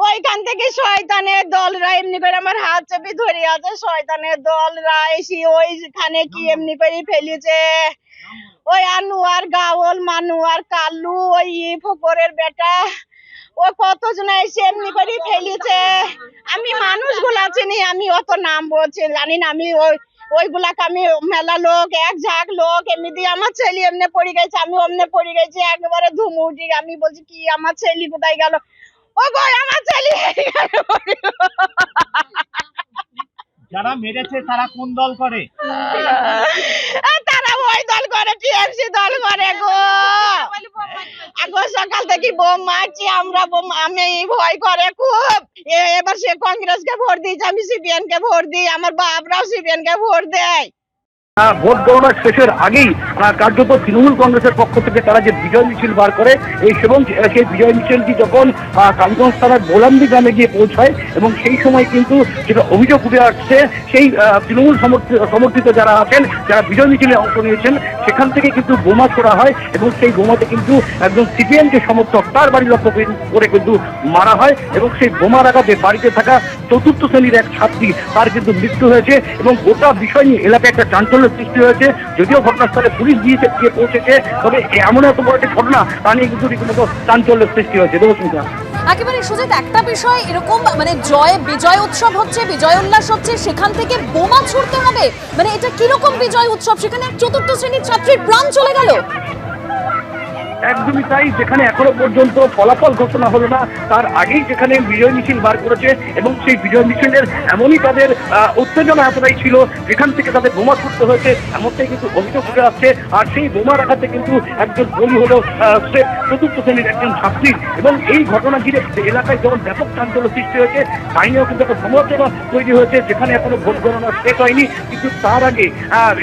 ওইখান থেকে শয়তানের দলরা এমনি করে আমার হাত চেপে ধরে আছে শয়তানের দলরা এসে ওইখানে কি এমনি করে ফেলেছে? ওই আনুয়ার গাওল মানুয়ার কালু ওই ফকরের বেটা ও কতজন এসে এমনি করে ফেলেছে? আমি মানুষগুলা চিনি আমি অত নাম বলছি জানি না আমি ওই ওইগুলাকে আমি মেলা লোক এক ঝাঁক লোক এমনি আমার ছেলে এমনি পড়ে গেছে আমি অমনে পড়ে গেছি একবারে ধুমু উঠি আমি বলছি কি আমার ছেলে কোথায় গেল? ও গো আমার ছেলে যারা মেরেছে তারা কোন দল করে? তারা ওই দল করে টিএমসি দল করে গো। আগো সকাল থেকে বোম মারছি আমরা বোম আমি ভয় করে খুব। এবার সে কংগ্রেসকে ভোট দিয়েছে আমি সিপিএন কে ভোট দিই আমার বাপরাও সিপিএন কে ভোট দেয়। ভোট গণনা শেষের আগেই কার্যত তৃণমূল কংগ্রেসের পক্ষ থেকে তারা যে বিজয় মিছিল বার করে, এই এবং সেই বিজয় মিছিলটি যখন কালীগঞ্জ থানার গোলান্দি গ্রামে গিয়ে পৌঁছায়, এবং সেই সময় কিন্তু যেটা অভিযোগ উঠে আসছে, সেই তৃণমূল সমর্থিত যারা আছেন, যারা বিজয় মিছিলে অংশ নিয়েছেন, সেখান থেকে কিন্তু বোমা ছোড়া হয়, এবং সেই বোমাতে কিন্তু একজন সিপিএম যে সমর্থক তার বাড়ি লক্ষ্য করে- কিন্তু মারা হয়, এবং সেই বোমার আঘাতে বাড়িতে থাকা চতুর্থ শ্রেণির এক ছাত্রী, তার কিন্তু মৃত্যু হয়েছে, এবং গোটা বিষয় নিয়ে এলাকায় একটা চাঞ্চল্যের সৃষ্টি হয়েছে, যদিও ঘটনাস্থলে পুলিশ গিয়েছে, গিয়ে পৌঁছেছে, তবে এমন এত বড় একটি ঘটনা, তা নিয়ে কিন্তু রীতিমতো চাঞ্চল্যের সৃষ্টি হয়েছে। দেবস্মিতা একেবারে সুজিত, একটা বিষয়, এরকম মানে জয়, বিজয় উৎসব হচ্ছে, বিজয় উল্লাস হচ্ছে, সেখান থেকে বোমা ছুড়তে হবে। মানে এটা কীরকম বিজয় উৎসব? সেখানে চতুর্থ শ্রেণির ছাত্রীর প্রাণ চলে গেল। একদমই তাই। যেখানে এখনও পর্যন্ত ফলাফল ঘোষণা হলো না, তার আগেই যেখানে বিজয় মিছিল বার করেছে এবং সেই বিজয় মিছিলের এমনই তাদের উত্তেজনা এতটাই ছিল, যেখান থেকে তাদের বোমা ছুটতে হয়েছে, এমনটাই কিন্তু অভিযোগ উঠে আসছে। আর সেই বোমার আঘাতে কিন্তু একজন বলি হলো চতুর্থ শ্রেণির একজন ছাত্রী। এবং এই ঘটনা ঘিরে এলাকায় যখন ব্যাপক চাঞ্চল্য সৃষ্টি হয়েছে তাই নিয়েও কিন্তু একটা সমালোচনা তৈরি হয়েছে, যেখানে এখনও ভোট গণনা শেষ হয়নি। কিন্তু তার আগে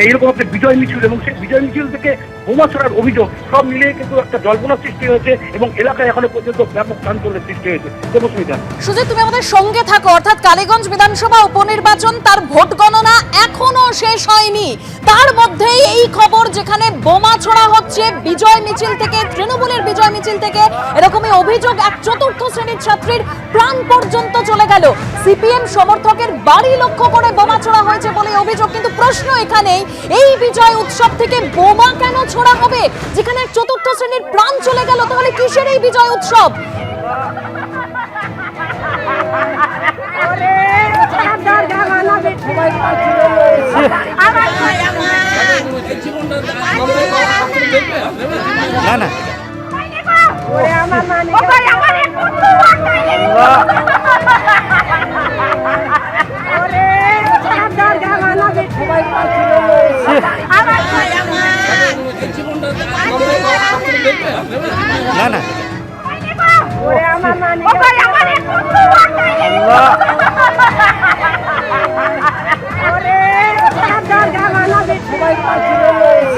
এইরকম একটা বিজয় মিছিল এবং সেই বিজয় মিছিল থেকে বোমা ছড়ার অভিযোগ, সব মিলিয়ে কিন্তু একটা জল্পনা সৃষ্টি হয়েছে এবং এলাকায় এখনও পর্যন্ত ব্যাপক চাঞ্চল্যের সৃষ্টি হয়েছে। দেবস্মিতা সুজিত, তুমি আমাদের সঙ্গে থাকো। অর্থাৎ কালীগঞ্জ বিধানসভা উপনির্বাচন, তার ভোট গণনা এখনও শেষ হয়নি। তার মধ্যেই এই খবর যেখানে বোমা ছোড়া হচ্ছে, বিজয় মিছিল থেকে, তৃণমূলের বিজয় মিছিল থেকে, এরকমই অভিযোগ এক চতুর্থ শ্রেণির ছাত্রীর প্রাণ পর্যন্ত চলে গেল। সিপিএম সমর্থকের বাড়ি লক্ষ্য করে বোমা ছোড়া হয়েছে বলে অভিযোগ, কিন্তু প্রশ্ন এখানেই, এই বিজয় উৎসব থেকে বোমা কেন ছোড়া হবে? যেখানে এক চতুর্থ শ্রেণির প্রাণ চলে গেল, তাহলে কিসের এই বিজয় উৎসব? না না না না